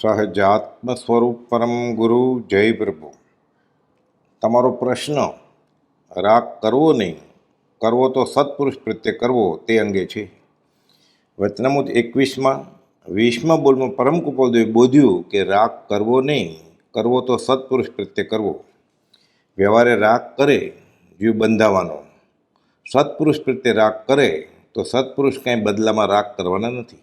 સહજાત્મ સ્વરૂપ પરમ ગુરુ, જય પ્રભુ. તમારો પ્રશ્ન, રાગ કરવો નહીં, કરવો તો સત્પુરુષ પ્રત્યે કરવો તે અંગે છે. વચનામૃત એકવીસમાં વીસમાં બોલમાં પરમ કુપોદેવે બોધ્યું કે રાગ કરવો નહીં, કરવો તો સત્પુરુષ પ્રત્યે કરવો. વ્યવહારે રાગ કરે, જીવ બંધાવાનો. સત્પુરુષ પ્રત્યે રાગ કરે, તો સત્પુરુષ કાંઈ બદલામાં રાગ કરવાના નથી.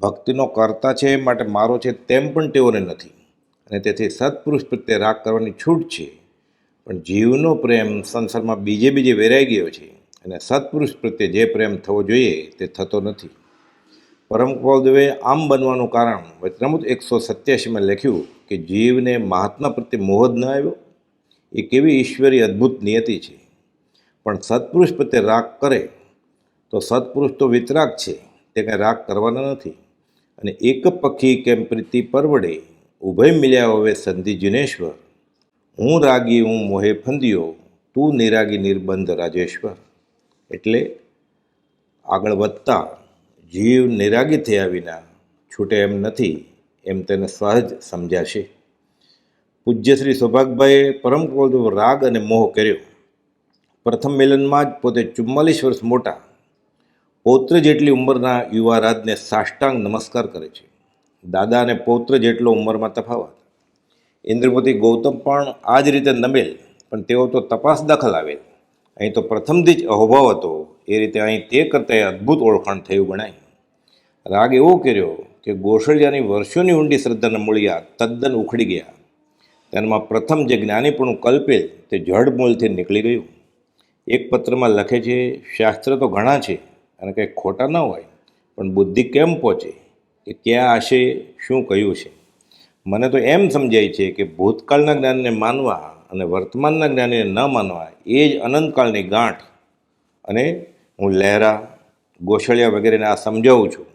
ભક્તિનો કરતા છે માટે મારો છે તેમ પણ તેઓને નથી. અને તેથી સત્પુરુષ પ્રત્યે રાગ કરવાની છૂટ છે. પણ જીવનો પ્રેમ સંસારમાં બીજે બીજે વેરાઈ ગયો છે. અને સત્પુરુષ પ્રત્યે જે પ્રેમ થવો જોઈએ તે થતો નથી. પરમ કૃપાલદેવે આમ બનવાનું કારણ વચનામૃત એકસો સત્યાસીમાં લખ્યું કે જીવને મહાત્મા પ્રત્યે મોહ જ ન આવ્યો. એ કેવી ઈશ્વરી અદ્ભુત નિયતિ છે. પણ સત્પુરુષ પ્રત્યે રાગ કરે તો સત્પુરુષ તો વિતરાગ છે. તે કંઈ રાગ કરવાના નથી. અને એક પક્ષી કેમ પ્રીતિ પરવડે, ઉભય મિલ્યા હવે સંધિ જિનેશ્વર. હું રાગી, હું મોહે ફંદ્યો, તું નિરાગી, નિર્બંધ રાજેશ્વર. એટલે આગળ વધતા, જીવ નિરાગી થયા વિના છૂટે એમ નથી, એમ તેને સહજ સમજાશે. પૂજ્ય શ્રી સૌભાગભાઈએ પરમ રાગ અને મોહ કર્યો. પ્રથમ મિલનમાં જ પોતે ચુમ્માલીસ વર્ષ મોટા પૌત્ર જેટલી ઉંમરના યુવા રાજને સાષ્ટાંગ નમસ્કાર કરે છે. દાદા અને પૌત્ર જેટલો ઉંમરમાં તફાવત. ઇન્દ્રપતિ ગૌતમ પણ આ જ રીતે નમેલ, પણ તેઓ તો તપાસ દાખલ આવેલ. અહીં તો પ્રથમથી જ અહોભાવ હતો. એ રીતે અહીં તે કરતાં અદ્ભુત ઓળખાણ થયું ગણાય. રાગ એવો કર્યો કે ગોસળિયાની વર્ષોની ઊંડી શ્રદ્ધાના મૂળિયા તદ્દન ઉખડી ગયા. તેનામાં પ્રથમ જે જ્ઞાનીપણું કલ્પેલ તે જડમૂળથી નીકળી ગયું. એક પત્રમાં લખે છે, શાસ્ત્ર તો ઘણા છે અને કંઈ ખોટા ન હોય, પણ બુદ્ધિ કેમ પહોંચે? કે ક્યાં આશે શું કહ્યું છે? મને તો એમ સમજાય છે કે ભૂતકાળના જ્ઞાનને માનવા અને વર્તમાનના જ્ઞાનને ન માનવા એ જ અનંતકાળની ગાંઠ. અને હું લહેરા, ગોસળિયા વગેરેને આ સમજાવું છું.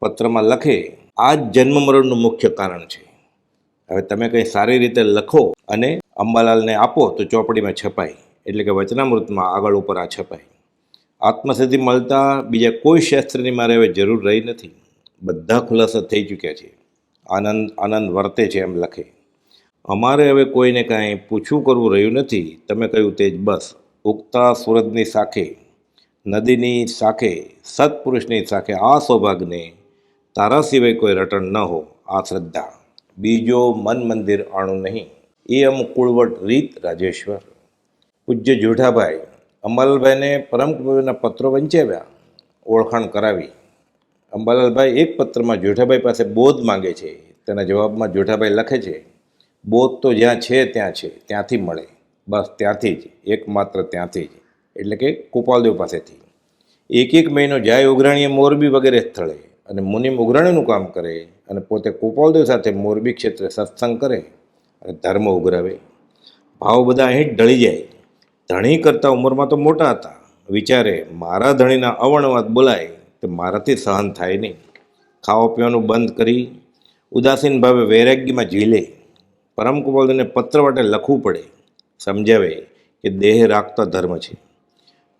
પત્રમાં લખે, આ જ જન્મ મરણનું મુખ્ય કારણ છે. હવે તમે કંઈ સારી રીતે લખો અને અંબાલાલને આપો તો ચોપડીમાં છપાય. એટલે કે વચનામૃતમાં આગળ ઉપર આ છપાય. આત્મસિદ્ધિ મળતા બીજા કોઈ શાસ્ત્રની મારે હવે જરૂર રહી નથી. બધા ખુલાસા થઈ ચૂક્યા છે. આનંદ આનંદ વર્તે છે એમ લખે. અમારે હવે કોઈને કાંઈ પૂછવું કરવું રહ્યું નથી. તમે કહ્યું તે જ બસ. ઉગતા સૂરજની સાખે, નદીની સાખે, સત્પુરુષની સાખે આ સૌભાગ્યને તારા સિવાય કોઈ રટણ ન હો, આ શ્રદ્ધા. બીજો મન મંદિર આણું નહીં. એ અમુકુળવટ રીત રાજેશ્વર. પૂજ્ય જોઠાભાઈ અંબાલાલભાઈને પરમકૃપાના પત્રો વંચાવ્યા, ઓળખાણ કરાવી. અંબાલાલભાઈ એક પત્રમાં જોઠાભાઈ પાસે બોધ માંગે છે. તેના જવાબમાં જોઠાભાઈ લખે છે, બોધ તો જ્યાં છે ત્યાં છે, ત્યાંથી મળે. બસ ત્યાંથી જ, એકમાત્ર ત્યાંથી જ. એટલે કે કુપાલદેવ પાસેથી. એક એક મહિનો જાય ઉઘરાણીએ મોરબી વગેરે સ્થળે અને મુનિમ ઉઘરાણીનું કામ કરે અને પોતે કુપાલદેવ સાથે મોરબી ક્ષેત્રે સત્સંગ કરે અને ધર્મ ઉઘરાવે. ભાવ બધા અહીં જ ઢળી જાય. ધણી કરતાં ઉંમરમાં તો મોટા હતા. વિચારે, મારા ધણીના અવણવાદ બોલાય, તો મારાથી સહન થાય નહીં. ખાવા પીવાનું બંધ કરી, ઉદાસીન ભાવે વૈરાગ્યમાં ઝીલે. પરમ કુપાલદેવને પત્ર માટે લખવું પડે. સમજાવે કે દેહ રાખતા ધર્મ છે.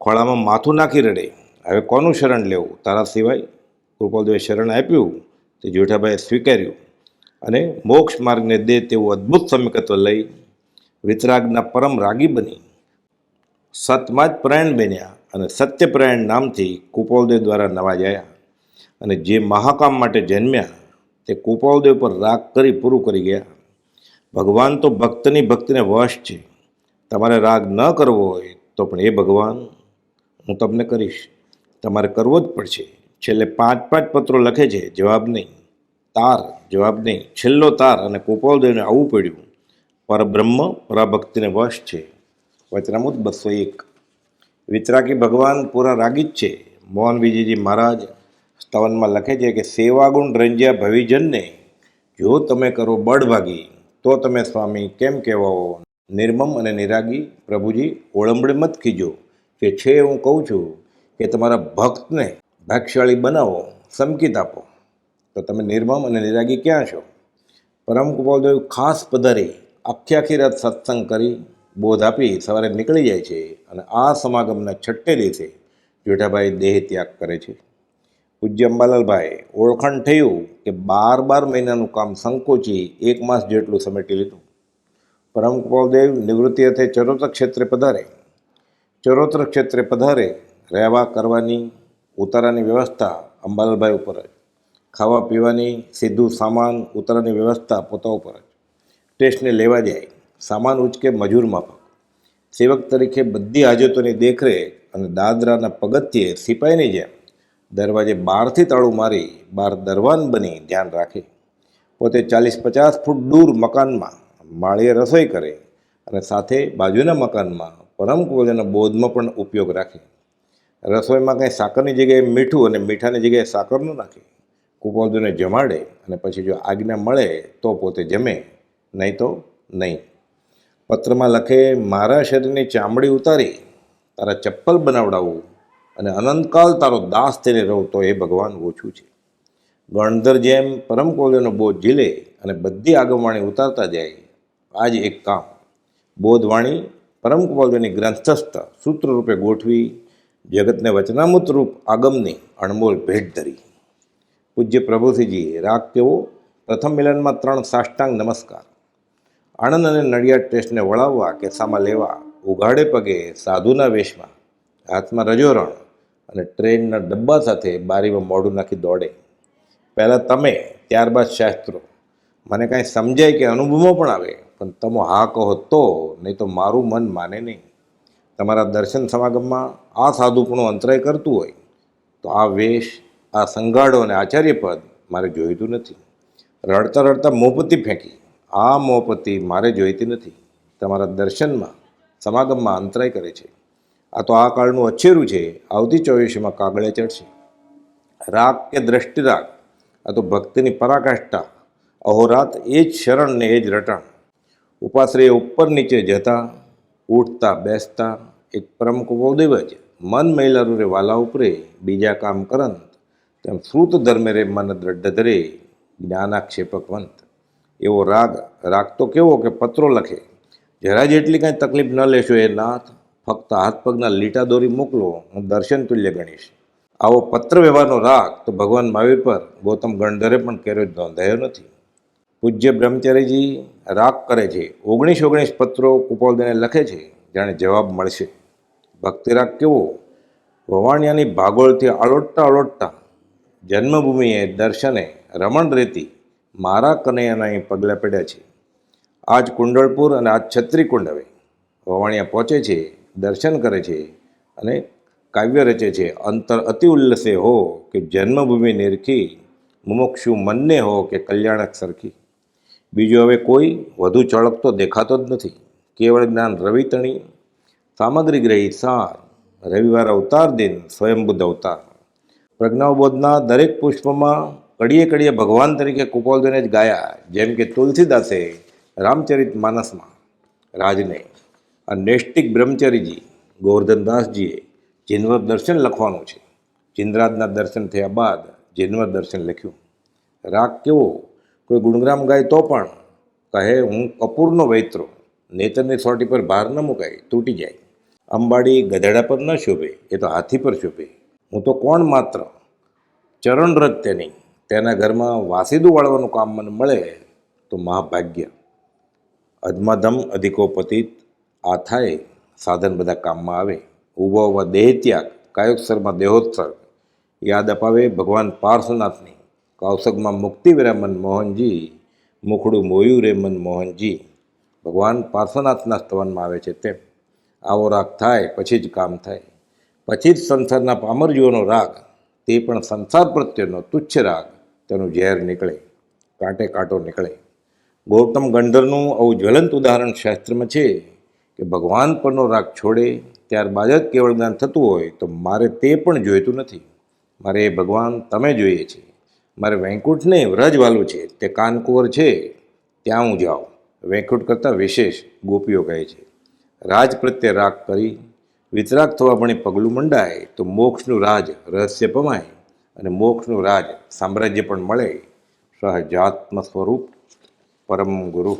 ખોળામાં માથું નાખી રડે. હવે કોનું શરણ લેવું? તારા સિવાય? કૃપાલદેવે શરણ આપ્યું. તે જેઠાભાઈએ સ્વીકાર્યું. અને મોક્ષ માર્ગને દે તેવું અદ્ભુત સમીકત્વ લઈ વિતરાગના પરમ રાગી બની. સતમાં જ પ્રયાણ બન્યા અને સત્યપ્રાયણ નામથી કુપાલદેવ દ્વારા નવાજાયા. અને જે મહાકામ માટે જન્મ્યા, તે કુપાલદેવ પર રાગ કરી પૂરું કરી ગયા. ભગવાન તો ભક્તની ભક્તિને વશ છે. તમારે રાગ ન કરવો હોય તો પણ એ ભગવાન, હું તમને કરીશ. તમારે કરવો જ પડશે. છેલ્લે પાંચ પાંચ પત્રો લખે છે, જવાબ નહીં. તાર, જવાબ નહીં. છેલ્લો તાર અને કુપાલદેવને આવવું પડ્યું. પરબ્રહ્મ, પરાભક્તિને વશ છે. વચનામૃત બસો એક. વિતરાકી ભગવાન પૂરા રાગી જ છે. મોહન વિજયજી મહારાજ સ્તવનમાં લખે છે કે, સેવાગુણ રંજ્યા ભવિજનને, જો તમે કરો બળભાગી, તો તમે સ્વામી કેમ કહેવાઓ નિર્મમ અને નિરાગી, પ્રભુજી, ઓળંબડે મત કીજો કે છે હું કહું છું કે તમારા ભક્તને ભાગશાળી બનાવો સંકિત આપો. તો તમે નિર્મમ અને નિરાગી ક્યાં છો? પરમ કૃપાલદેવ ખાસ પધારી, આખી આખી રાત સત્સંગ કરી બોધ આપી સવારે નીકળી જાય છે અને આ સમાગમના છઠ્ઠે દિવસે જેઠાભાઈ દેહ ત્યાગ કરે છે. પૂજ્ય અંબાલાલભાઈ, ઓળખાણ થયું કે બાર બાર મહિનાનું કામ સંકોચી એક માસ જેટલું સમેટી લીધું. પરમ કૃપાલદેવ નિવૃત્તિ અર્થે ચરોતર ક્ષેત્રે પધારે. ચરોતર ક્ષેત્રે પધારે, રહેવા કરવાની, ઉતારાની વ્યવસ્થા અંબાલાલભાઈ ઉપર જ. ખાવા પીવાની, સીધું સામાન, ઉતારાની વ્યવસ્થા પોતા ઉપર જ. ટેસ્ટને લેવા જાય. સામાન ઉચકે મજૂર માફક સેવક તરીકે બધી હાજતોની દેખરેખ અને દાદરાના પગથિયે સિપાહીની જેમ દરવાજે બહારથી તાળું મારી બહાર દરવાન બની ધ્યાન રાખે. પોતે ચાલીસ પચાસ ફૂટ દૂર મકાનમાં માળીએ રસોઈ કરે અને સાથે બાજુના મકાનમાં પરમ કુવજના બોધમાં પણ ઉપયોગ રાખે. રસોઈમાં કંઈ સાકરની જગ્યાએ મીઠું અને મીઠાની જગ્યાએ સાકર ન નાખે. કુપોદોને જમાડે અને પછી જો આજ્ઞા મળે તો પોતે જમે, નહીં તો નહીં. પત્રમાં લખે, મારા શરીરની ચામડી ઉતારી, તારા ચપ્પલ બનાવડાવું અને અનંતકાલ તારો દાસ થઈને રહું તો એ ભગવાન ઓછું છે. ગણધર જેમ પરમ કોલ્યનો બોધ ઝીલે અને બધી આગમવાણી ઉતારતા જાય આ જ એક કામ. બોધવાણી પરમ કુમારની ગ્રંથસ્થ સૂત્ર રૂપે ગોઠવી, જગતને વચનામૃત રૂપ આગમની અણમોલ ભેટ ધરી. પૂજ્ય પ્રભુસિંહજી રાગ કેવો? પ્રથમ મિલનમાં ત્રણ સાષ્ટાંગ નમસ્કાર. આણંદ અને નડિયાદ ટેસ્ટને વળાવવા કે સામા લેવા ઉઘાડે પગે સાધુના વેશમાં, હાથમાં રજોરણ અને ટ્રેનના ડબ્બા સાથે બારીમાં મોઢું નાખી દોડે. પહેલાં તમે, ત્યારબાદ શાસ્ત્રો. મને કાંઈ સમજાય કે અનુભવો પણ આવે, પણ તમે હા કહો તો નહીં તો મારું મન માને નહીં. તમારા દર્શન સમાગમમાં આ સાધુપણું અંતરાય કરતું હોય, તો આ વેશ, આ સંગાડો અને આચાર્ય પદ મારે જોઈતું નથી. રડતા રડતા મોપતી ફેંકી. આ મોપતિ મારે જોઈતી નથી. તમારા દર્શનમાં, સમાગમમાં અંતરાય કરે છે. આ તો આ કાળનું અછેરું છે. આવતી ચોવીસમાં કાગળે ચડશે. રાગ કે દ્રષ્ટિરાગ આ તો ભક્તિની પરાકાષ્ઠા. અહોરાત એ જ શરણ ને એ જ રટણ. ઉપાશ્રય ઉપર નીચે જતા, ઉઠતા, બેસતા, એક પ્રમુખ બહુદેવ જ મન મહિલારું રે વાલા ઉપરે, બીજા કામ કરંત. તેમ શ્રુત ધર્મે રે મન દ્રઢ ધરે જ્ઞાનાક્ષેપકવંત એવો રાગ રાગ તો કેવો કે પત્રો લખે. જરા જેટલી કાંઈ તકલીફ ન લેશો એ નાથ, ફક્ત હાથ પગના લીટા દોરી મોકલો, હું દર્શન તુલ્ય ગણીશ. આવો પત્ર વ્યવહારનો રાગ તો ભગવાન મહાવીર પર ગૌતમ ગણધરે પણ કર્યો જ નોંધાયો નથી. પૂજ્ય બ્રહ્મચારીજી રાગ કરે છે. ઓગણીસ ઓગણીસ પત્રો કુપાલદેને લખે છે. જાણે જવાબ મળશે. ભક્તિ રાગ કેવો? વવાણિયાની ભાગોળથી આળોટતા આળોટતા જન્મભૂમિએ દર્શને રમણ રેતી મારા કનૈયાના અહીં પગલાં પડ્યા છે. આજ કુંડળપુર અને આજ છત્રીકુંડ હવે વવાણિયા પહોંચે છે, દર્શન કરે છે અને કાવ્ય રચે છે. અંતર અતિ ઉલ્લસે હો કે જન્મભૂમિ નિરખી, મુમુક્ષુ મનને હો કે કલ્યાણક સરખી. બીજો હવે કોઈ વધુ ચળકતો દેખાતો જ નથી. કેવળ જ્ઞાન રવિતણી સામગ્રી ગ્રહી સાર, રવિવાર અવતાર દિન સ્વયંબુદ્ધ અવતાર. પ્રજ્ઞાવબોધના દરેક પુષ્પમાં કડીએ કડીએ ભગવાન તરીકે કુપોલદેને જ ગાયા. જેમ કે તુલસીદાસે રામચરિત માનસમાં રાજને આ નૈષ્ટિક બ્રહ્મચરીજી ગોવર્ધનદાસજીએ જીનવર દર્શન લખવાનું છે. ચિંદ્રાજના દર્શન થયા બાદ જૈનવ દર્શન લખ્યું. રાગ કેવો? કોઈ ગુણગ્રામ ગાય તો પણ કહે, હું કપૂરનો વૈત્રો, નેતરની સોટી પર ભાર ન મુકાય, તૂટી જાય. અંબાડી ગધેડા પર ન શોભે, એ તો હાથી પર શોભે. હું તો કોણ માત્ર? ચરણરજ તેની તેના ઘરમાં વાસીદું વાળવાનું કામ મને મળે તો મહાભાગ્ય. અધમાધમ અધિકોપતિત આ થાય, સાધન બધા કામમાં આવે. ઊભા ઊભા દેહ ત્યાગ, કાયોત્સરમાં દેહોત્સર્ગ. યાદ અપાવે ભગવાન પાર્શ્વનાથની. કૌશકમાં મુક્તિ વિરામન મોહનજી, મુખડું મોયું રે મનમોહનજી ભગવાન પાર્શ્વનાથના સ્તવનમાં આવે છે તેમ. આવો રાગ થાય, પછી જ કામ થાય. પછી જ સંસારના પામરજીઓનો રાગ, તે પણ સંસાર પ્રત્યેનો તુચ્છ રાગ. તેનું ઝેર નીકળે, કાંટે કાંટો નીકળે. ગૌતમ ગંધર્વનું આવું જ્વલંત ઉદાહરણ શાસ્ત્રમાં છે કે ભગવાન પરનો રાગ છોડે, ત્યારબાદ જ કેવળ જ્ઞાન થતું હોય તો મારે તે પણ જોઈતું નથી. મારે એ ભગવાન તમે જોઈએ છે. મારે વૈકુંઠ નહીં વ્રજવાલું છે. તે કાનકુંવર છે. ત્યાં હું જાઉં. વૈકુંઠ કરતાં વિશેષ ગોપીઓ કહે છે. રાજ પ્રત્યે રાગ કરી, વિતરાગ થવા ભણી પગલું મંડાય, તો મોક્ષનું રાજ રહસ્ય પમાય. અને મોક્ષનું રાજ સામ્રાજ્ય પણ મળે સહજાત્મ સ્વરૂપ પરમ ગુરુ